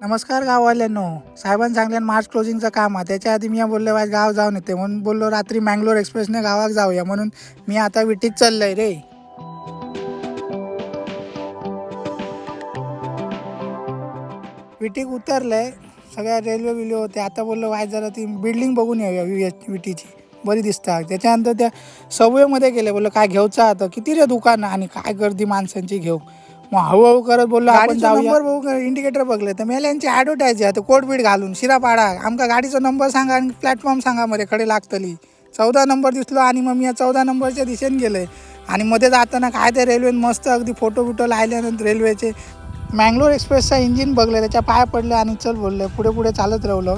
नमस्कार गाववाल्यांनो. साहेबांनी सांगल्यान मार्च क्लोजिंगचं काम आहे. त्याच्या आधी मी बोललो वाज गाव जाऊन येते. म्हणून बोललो रात्री मँगलोर एक्सप्रेसने गावात जाऊया. म्हणून मी आता विटीत चाललंय रे. विटीक उतरलंय. सगळ्या रेल्वे बिल्वे होते. आता बोललो वाय जरा ती बिल्डिंग बघून येऊया वि- विटीची. बरी दिसतात त्याच्यानंतर त्या सबवेमध्ये गेले. बोललो काय घेऊचा आता? किती रे दुकान आणि काय गर्दी माणसांची घेऊ? मग हळूहळू करत बोललो आपण जाऊया. नंबर बघू इंडिकेटर बघले. तर मेल्यांची ॲडव्हर्टाईज आहे कोट बीट घालून शिरा पाडा. आमका गाडीचा नंबर सांगा आणि प्लॅटफॉर्म सांगा मध्ये कडे लागतली. चौदा नंबर दिसलो आणि मग मी या चौदा नंबरच्या दिशेने गेले. आणि मध्ये जाताना काय ते रेल्वेन मस्त अगदी फोटो बिटो लायल्यानंतर रेल्वेचे मँगलोर एक्सप्रेसचा इंजिन बघले त्याच्या पाय पडले आणि चल बोलले. पुढे पुढे चालत राहिलो.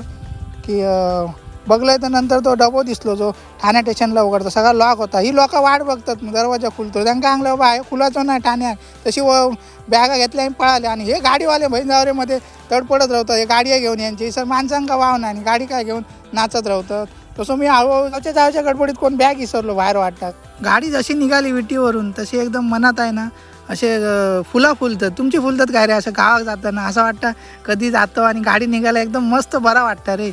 की अं, बघलं तर नंतर तो डबो दिसलो जो ठाणे स्टेशनला उघडतो. सगळा लॉक होता. ही लोक वाट बघतात दरवाजा खुलतो. त्यांना अंगलं बाबा हे खुलाचं नाही ठाण्यात तशी व बॅगा घेतल्या आणि पळाले. आणि हे गाडीवाले भैंजावरेमध्ये तडपडत राहतो हे गाडी घेऊन यांची. सर माणसांका वाव नाही आणि गाडी काय घेऊन नाचत राहतात? तसं मी हळूहळू जायच्या जायच्या गडबडीत कोण बॅग विसरलो बाहेर वाटतात गाडी जशी निघाली विटीवरून तशी एकदम मनात आहे ना असे फुला फुलं फुलतात. तुमची फुलतात काय रे? असं गावात जाताना. असं वाटतं कधी जातो आणि गाडी निघायला एकदम मस्त बरा वाटतं रे.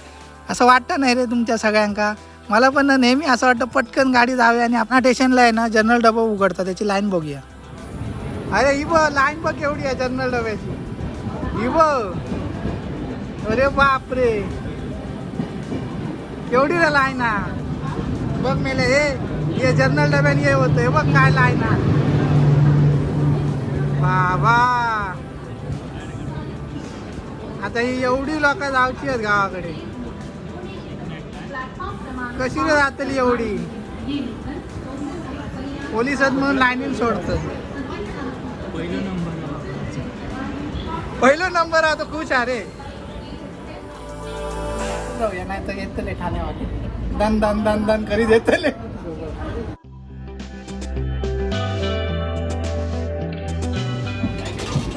असं वाटतं नाही रे तुमच्या सगळ्यांका? मला पण ना नेहमी असं वाटतं पटकन गाडी जावी आणि आपल्या स्टेशनला आहे ना जनरल डबा उघडतात. त्याची लाईन बघूया. अरे ही बघ लाईन बघ एवढी आहे जनरल डब्याची. ही बघ अरे बापरे. केवढी रे लाईन आ बघ मेले हे ये जनरल डब्याने हे होतं. हे बघ काय लाईन हा बाबा. आता ही एवढी लोक जावची आहेत गावाकडे. कशी रे जातली एवढी? पोलिसात म्हणून लाईनीन सोडतात पहिलो नंबर आता खुश अरे जाऊया नाही तर येतले ठाण्यावाले दन दन दन दन करीत येतले.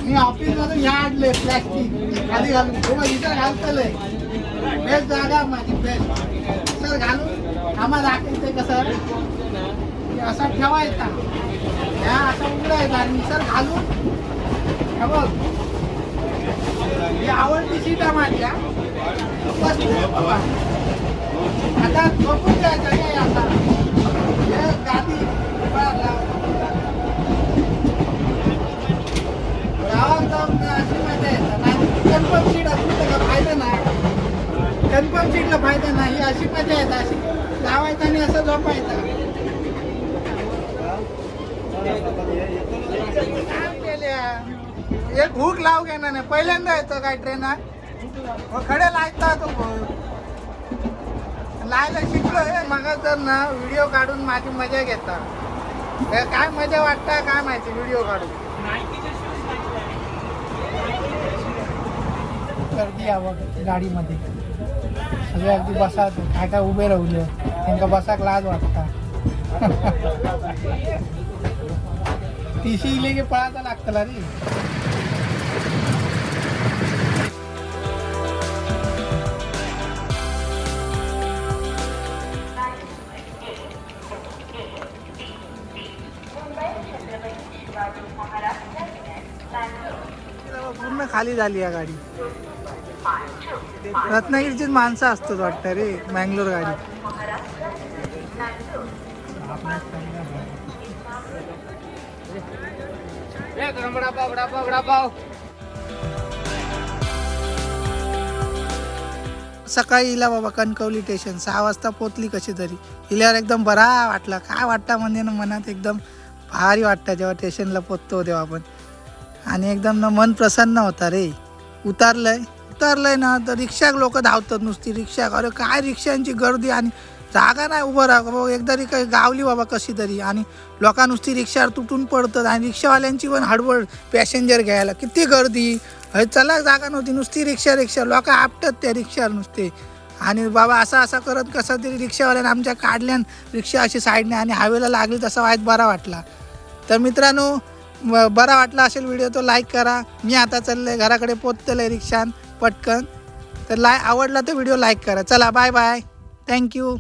मी ऑफिस मधून या आणले प्लॅस्टिक खाली घालून. तेव्हा इथं घालतलंय. बेस्ट जागा माझी बेस्ट सर घालून आम्हाला दाखवते कसं. हे असा ठेवायचा. ह्या असा उघडायचा आणि सर घालून. हे बघ. ही आवडती सीट आहे माझ्या बाबा. आता झोपून द्यायचा काय आता हे गादी. गावात जाऊन अशी मजा येतात नाही कन्फर्म सीट असली तर फायदा नाही कन्फर्म सीटला फायदा नाही अशी मजा येते अशी लावायचं आणि असं झोपायचं. काय एक भूक लाव घेणार नाही. पहिल्यांदा येतं काय ट्रेन मग हो, खडे लायता तो लायला शिकलो हे मग तर ना व्हिडिओ काढून माझी मजा घेता. काय मजा वाटतं काय माहिती व्हिडिओ काढून. गर्दी आवड गाडीमध्ये. सगळे अगदी बसात काय काय उभे राहिले त्यांना बसाक लाज वाटता. तिशी इले की पळायचा लागतला रे पूर्ण खाली झाली या गाडी. रत्नागिरीचीच माणसं असतात वाटतं रे मँगलोर गाडी. सकाळी हिला बाबा कणकवली स्टेशन सहा वाजता पोचली कशी तरी. हिल्यावर एकदम बरा वाटला. काय वाटतं म्हणजे ना मनात एकदम भारी वाटतं जेव्हा स्टेशनला पोचतो तेव्हा आपण. आणि एकदम ना मन प्रसन्न होता रे. उतारलंय. उतरलंय ना तर रिक्षा लोक धावतात नुसती रिक्षा अरे काय रिक्षांची गर्दी आणि जागा नाही उभं राहा बाबा एकदा काही गावली बाबा कशी तरी. आणि लोका नुसती रिक्षावर तुटून पडतात आणि रिक्षावाल्यांची पण हडबड पॅसेंजर घ्यायला. किती गर्दी. अरे चला जागा नव्हती. नुसती रिक्षा रिक्षा. लोक आपटत त्या रिक्षावर नुसते. आणि बाबा असा असा करत कसा तरी रिक्षावाल्याने आमच्या काढल्यान रिक्षा अशी साईडने आणि हायवेला लागली तसा वाईट बरा वाटला. तर मित्रांनो बरा वाटला असेल व्हिडिओ तो लाईक करा. मी आता चाललंय घराकडे पोचतलंय रिक्षान. पटकन. तर लाय आवडला तर व्हिडिओ लाईक करा. चला बाय बाय थँक्यू